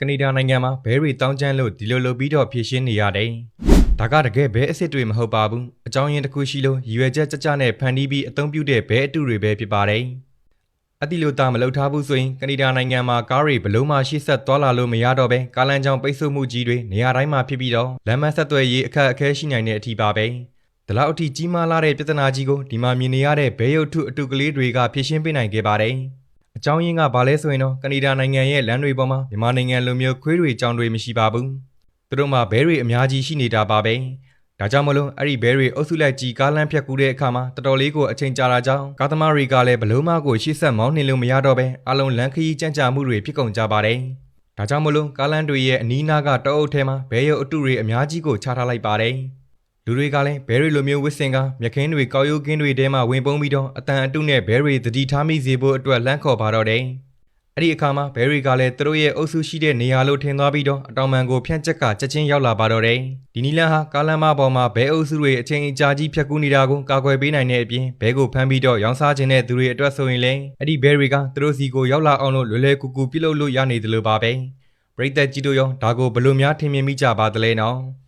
ကနေဒါနိုင်ငံမှာဘဲတွေတောင်းကျမ်းလို့ဒီလိုလုပ်ပြီးတော့ဖြည့်ရှင်းနေရတယ်။ဒါကတကယ်ဘဲအစ်စ်တွေမဟုတ်ပါဘူး။အကြောင်းရင်းတစ်ခုရှိလို့ရည်ရွယ်ချက်ကြကြနဲ့ဖန်တီးပြီးအသုံးပြုတဲ့ဘဲအတုတွေပဲဖြစ်ပါတယ်။အတိလိုတာမလုပ်ထားဘူးဆိုရင်ကနေဒါနိုင်ငံမှာကားတွေဘလို့မှရှေ့ဆက်သွားလာလို့မရတော့ပဲကားလမ်းကြောင်းပိတ်ဆို့မှုကြီးတွေနေရာတိုင်းမှာဖြစ်ပြီးတော့လမ်းမဆက်သွယ်ရေးအခက်အခဲရှိနိုင်တဲ့အထိပါပဲ။ဒါလောက်အထိကြီးမားလာတဲ့ပြဿနာကြီးကိုဒီမှာမြင်နေရတဲ့ဘဲရုပ်ထုအတုကလေးတွေကဖြည့်ရှင်းပေးနိုင်ခဲ့ပါတယ်။ အကြောင်းရင်းကဘာလဲဆိုရင်တော့ကနေဒါနိုင်ငံရဲ့လမ်းတွေပေါ်မှာမြန်မာနိုင်ငံလိုမျိုးခွေးတွေကြောင်တွေမရှိပါဘူး။သူတို့မှာဘဲတွေအများကြီးရှိနေတာပါပဲ။ဒါကြောင့်မလို့အဲ့ဒီဘဲတွေအုပ်စုလိုက်ကြီးကားလမ်းဖြတ်ကူးတဲ့အခါမှာတော်တော်လေးကိုအချိန်ကြာတာကြောင့်ကားသမားတွေကလည်းဘလို့မှကိုရှေ့ဆက်မောင်းနှင်လို့မရတော့ပဲအလုံးလမ်းခရီးကြမ်းကြာမှုတွေဖြစ်ကုန်ကြပါတယ်။ဒါကြောင့်မလို့ကားလမ်းတွေရဲ့အနီးနားကတောအုပ်ထဲမှာဘဲရုပ်အတုတွေအများကြီးကိုချထားလိုက်ပါတယ်။ လူတွေကလည်းဘဲတွေလိုမျိုးဝစ်စင်ကမြက်ခင်းတွေကောက်ရိုးကင်းတွေထဲမှာဝင်ပုန်းပြီးတော့အတန်အတုနဲ့ဘဲတွေတတိထားမိစေဖို့အတွက်လှမ်းခေါ်ပါတော့တယ်။အဲ့ဒီအခါမှာဘဲတွေကလည်းသူတို့ရဲ့အုပ်စုရှိတဲ့နေရာလို့ထင်သွားပြီးတော့အတောင်ပံကိုဖြန့်ချက်ကချက်ချင်းရောက်လာပါတော့တယ်။ဒီနီလန်ဟာကားလမ်းမပေါ်မှာဘဲအုပ်စုတွေအချိန်အကြာကြီးဖြတ်ကူးနေတာကိုကာကွယ်ပေးနိုင်တဲ့အပြင်ဘဲကိုဖမ်းပြီးတော့ရောင်းစားခြင်းတဲ့သူတွေအတွက်ဆိုရင်လည်းအဲ့ဒီဘဲတွေကသူတို့စီကိုရောက်လာအောင်လို့လွယ်လွယ်ကူကူပြုလုပ်လို့ရနေတယ်လို့ပါပဲ။ပရိသတ်ကြီးတို့ရောဒါကိုဘယ်လိုများထင်မြင်မိကြပါသလဲနော်။